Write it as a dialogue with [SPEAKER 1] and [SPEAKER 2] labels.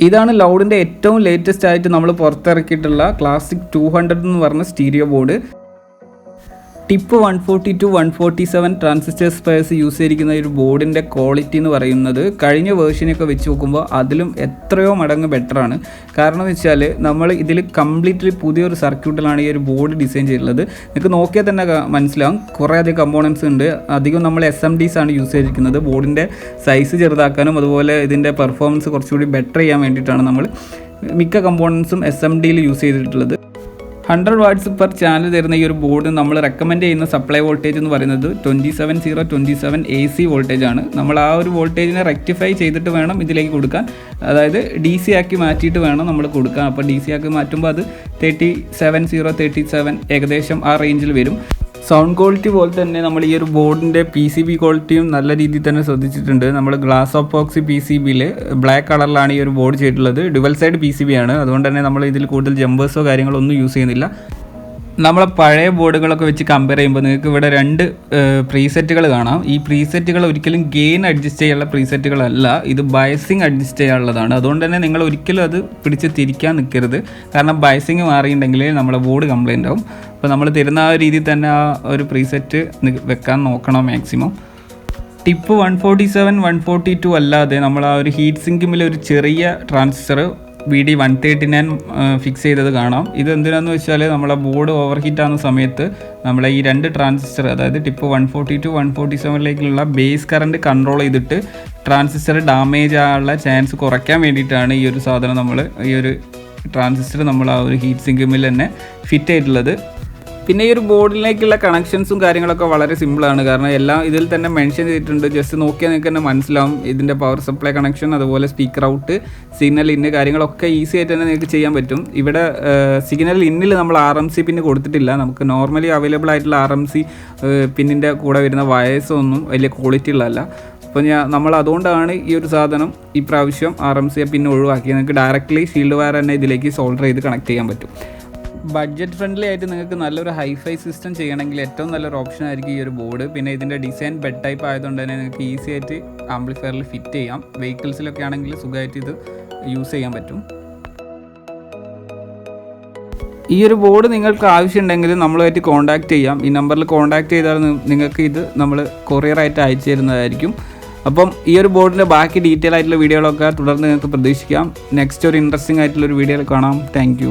[SPEAKER 1] ഇതാണ് ലൗഡിന്റെ ഏറ്റവും ലേറ്റസ്റ്റ് ആയിട്ട് നമ്മൾ പുറത്തിറക്കിയിട്ടുള്ള ക്ലാസിക് ടു ഹൺഡ്രഡ് എന്ന് പറഞ്ഞ stereo board TIP one forty two one forty seven transistor spares use ചെയ്തിരിക്കുന്ന ഒരു ബോർഡിന്റെ ക്വാളിറ്റി എന്ന് പറയുന്നത് കഴിഞ്ഞ വേർഷനൊക്കെ വെച്ച് നോക്കുമ്പോൾ അതിലും എത്രയോ മടങ്ങ് ബെറ്ററാണ്. കാരണം എന്ന് വെച്ചാൽ നമ്മൾ ഇതിൽ കംപ്ലീറ്റ്ലി പുതിയൊരു സർക്യൂട്ടിലാണ് ഈ ഒരു ബോർഡ് ഡിസൈൻ ചെയ്തിട്ടുള്ളത്. നിങ്ങൾക്ക് നോക്കിയാൽ തന്നെ മനസ്സിലാവും. കുറേ അധികം കമ്പോണൻസ് ഉണ്ട്. അധികം നമ്മൾ എസ് എം ഡീസ് ആണ് യൂസ് ചെയ്തിരിക്കുന്നത്. ബോർഡിന്റെ സൈസ് ചെറുതാക്കാനും അതുപോലെ ഇതിന്റെ പെർഫോമൻസ് കുറച്ചുകൂടി ബെറ്റർ ചെയ്യാൻ വേണ്ടിയിട്ടാണ് നമ്മൾ മിക്ക കമ്പോണൻസും എസ് എം ഡിയിൽ യൂസ് ചെയ്തിട്ടുള്ളത്. ഹൺഡ്രഡ് വാട്ട്സ് പെർ ചാനൽ തരുന്ന ഈ ഒരു ബോർഡ് നമ്മൾ റെക്കമെൻഡ് ചെയ്യുന്ന സപ്ലൈ വോൾട്ടേജ് എന്ന് പറയുന്നത് twenty seven zero twenty seven A C voltage ആണ്. നമ്മൾ ആ ഒരു വോൾട്ടേജിനെ റെക്ടിഫൈ ചെയ്തിട്ട് വേണം ഇതിലേക്ക് കൊടുക്കാൻ. അതായത് ഡി സി ആക്കി മാറ്റിയിട്ട് വേണം നമ്മൾ കൊടുക്കാൻ. അപ്പോൾ ഡി സി ആക്കി മാറ്റുമ്പോൾ അത് thirty seven zero thirty seven ഏകദേശം ആ റേഞ്ചിൽ വരും. സൗണ്ട് ക്വാളിറ്റി പോലെ തന്നെ നമ്മൾ ഈ ഒരു ബോർഡിന്റെ പി സി ബി ക്വാളിറ്റിയും നല്ല രീതിയിൽ തന്നെ ശ്രദ്ധിച്ചിട്ടുണ്ട്. നമ്മൾ glass of box P C ബിയിൽ ബ്ലാക്ക് കളറിലാണ് ഈ ഒരു ബോർഡ് ചെയ്തിട്ടുള്ളത്. Dual side P C B ആണ്. അതുകൊണ്ട് തന്നെ നമ്മൾ ഇതിൽ കൂടുതൽ ജമ്പേഴ്സോ കാര്യങ്ങളോ ഒന്നും യൂസ് ചെയ്യുന്നില്ല. നമ്മളെ പഴയ ബോർഡുകളൊക്കെ വെച്ച് കമ്പയർ ചെയ്യുമ്പോൾ നിങ്ങൾക്ക് ഇവിടെ രണ്ട് പ്രീസെറ്റുകൾ കാണാം. ഈ പ്രീസെറ്റുകൾ ഒരിക്കലും ഗെയിൻ അഡ്ജസ്റ്റ് ചെയ്യാനുള്ള പ്രീസെറ്റുകളല്ല ഇത് ബയസിങ് അഡ്ജസ്റ്റ് ചെയ്യാനുള്ളതാണ്. അതുകൊണ്ട് തന്നെ നിങ്ങൾ ഒരിക്കലും അത് പിടിച്ച് തിരിക്കാൻ നിൽക്കരുത്. കാരണം ബയസിങ് മാറിയിട്ടുണ്ടെങ്കിൽ നമ്മുടെ ബോർഡ് കംപ്ലൈന്റ് ആവും. അപ്പോൾ നമ്മൾ തരുന്ന ആ രീതിയിൽ തന്നെ ആ ഒരു പ്രീസെറ്റ് വെക്കാൻ നോക്കണം maximum TIP one forty seven one forty two അല്ലാതെ നമ്മൾ ആ ഒരു ഹീറ്റ് സിങ്കിമിൽ ഒരു ചെറിയ transistor V D one thirty nine fix ചെയ്തത് കാണാം. ഇത് എന്തിനാന്ന് വെച്ചാൽ നമ്മളെ ബോർഡ് ഓവർ ഹീറ്റ് ആകുന്ന സമയത്ത് നമ്മളെ ഈ രണ്ട് ട്രാൻസിസ്റ്റർ അതായത് TIP one forty two one forty സെവനിലേക്കുള്ള base current control ചെയ്തിട്ട് ട്രാൻസിസ്റ്റർ ഡാമേജ് ആകാനുള്ള ചാൻസ് കുറയ്ക്കാൻ വേണ്ടിയിട്ടാണ് ഈ ഒരു സാധനം നമ്മൾ ഈ ഒരു ട്രാൻസിസ്റ്റർ നമ്മൾ ആ ഒരു ഹീറ്റ് സിങ്കിമിൽ തന്നെ ഫിറ്റ് ചെയ്തിട്ടുള്ളത്. പിന്നെ ഈ ഒരു ബോർഡിലേക്കുള്ള കണക്ഷൻസും കാര്യങ്ങളൊക്കെ വളരെ സിമ്പിളാണ്. കാരണം എല്ലാം ഇതിൽ തന്നെ മെൻഷൻ ചെയ്തിട്ടുണ്ട്. ജസ്റ്റ് നോക്കിയാൽ നിങ്ങൾക്ക് തന്നെ മനസ്സിലാവും. ഇതിന്റെ പവർ സപ്ലൈ കണക്ഷൻ അതുപോലെ സ്പീക്കർ ഔട്ട് സിഗ്നൽ ഇന്ന് കാര്യങ്ങളൊക്കെ ഈസി ആയിട്ട് തന്നെ നിങ്ങൾക്ക് ചെയ്യാൻ പറ്റും. ഇവിടെ സിഗ്നൽ ഇന്നിൽ നമ്മൾ ആർ എം സി പിന്നെ കൊടുത്തിട്ടില്ല. നമുക്ക് നോർമലി അവൈലബിൾ ആയിട്ടുള്ള ആർ എം സി പിന്നിന്റെ കൂടെ വരുന്ന വയസ്സൊന്നും വലിയ ക്വാളിറ്റി ഉള്ളതല്ല. അപ്പോൾ ഞാൻ നമ്മൾ അതുകൊണ്ടാണ് ഈ ഒരു സാധനം ഈ പ്രാവശ്യം ആർ എം സി പിന്നെ ഒഴിവാക്കി നിങ്ങൾക്ക് ഡയറക്റ്റ്ലി ഷീൽഡ് വയർ തന്നെ ഇതിലേക്ക് സോൾഡർ ചെയ്ത് കണക്ട് ചെയ്യാൻ പറ്റും. ബഡ്ജറ്റ് ഫ്രണ്ട്ലി ആയിട്ട് നിങ്ങൾക്ക് നല്ലൊരു ഹൈഫൈ സിസ്റ്റം ചെയ്യണമെങ്കിൽ ഏറ്റവും നല്ലൊരു ഓപ്ഷൻ ആയിരിക്കും ഈ ഒരു ബോർഡ് പിന്നെ ഇതിന്റെ ഡിസൈൻ ബെഡ് ടൈപ്പ് ആയതുകൊണ്ട് തന്നെ നിങ്ങൾക്ക് ഈസി ആയിട്ട് ആംപ്ലിഫയറിൽ ഫിറ്റ് ചെയ്യാം. വെഹിക്കിൾസിലൊക്കെ ആണെങ്കിൽ സുഖമായിട്ട് ഇത് യൂസ് ചെയ്യാൻ പറ്റും. ഈ ഒരു ബോർഡ് നിങ്ങൾക്ക് ആവശ്യമുണ്ടെങ്കിൽ നമ്മളുമായിട്ട് കോൺടാക്റ്റ് ചെയ്യാം. ഈ നമ്പറിൽ കോൺടാക്റ്റ് ചെയ്താൽ നിങ്ങൾക്ക് ഇത് നമ്മൾ കൊറിയറായിട്ട് അയച്ചു തരുന്നതായിരിക്കും. അപ്പം ഈ ഒരു ബോർഡിന്റെ ബാക്കി ഡീറ്റെയിൽ ആയിട്ടുള്ള വീഡിയോകളൊക്കെ തുടർന്ന് നിങ്ങൾക്ക് പ്രതീക്ഷിക്കാം. നെക്സ്റ്റ് ഒരു ഇൻട്രസ്റ്റിംഗ് ആയിട്ടുള്ള ഒരു വീഡിയോയിൽ കാണാം. താങ്ക്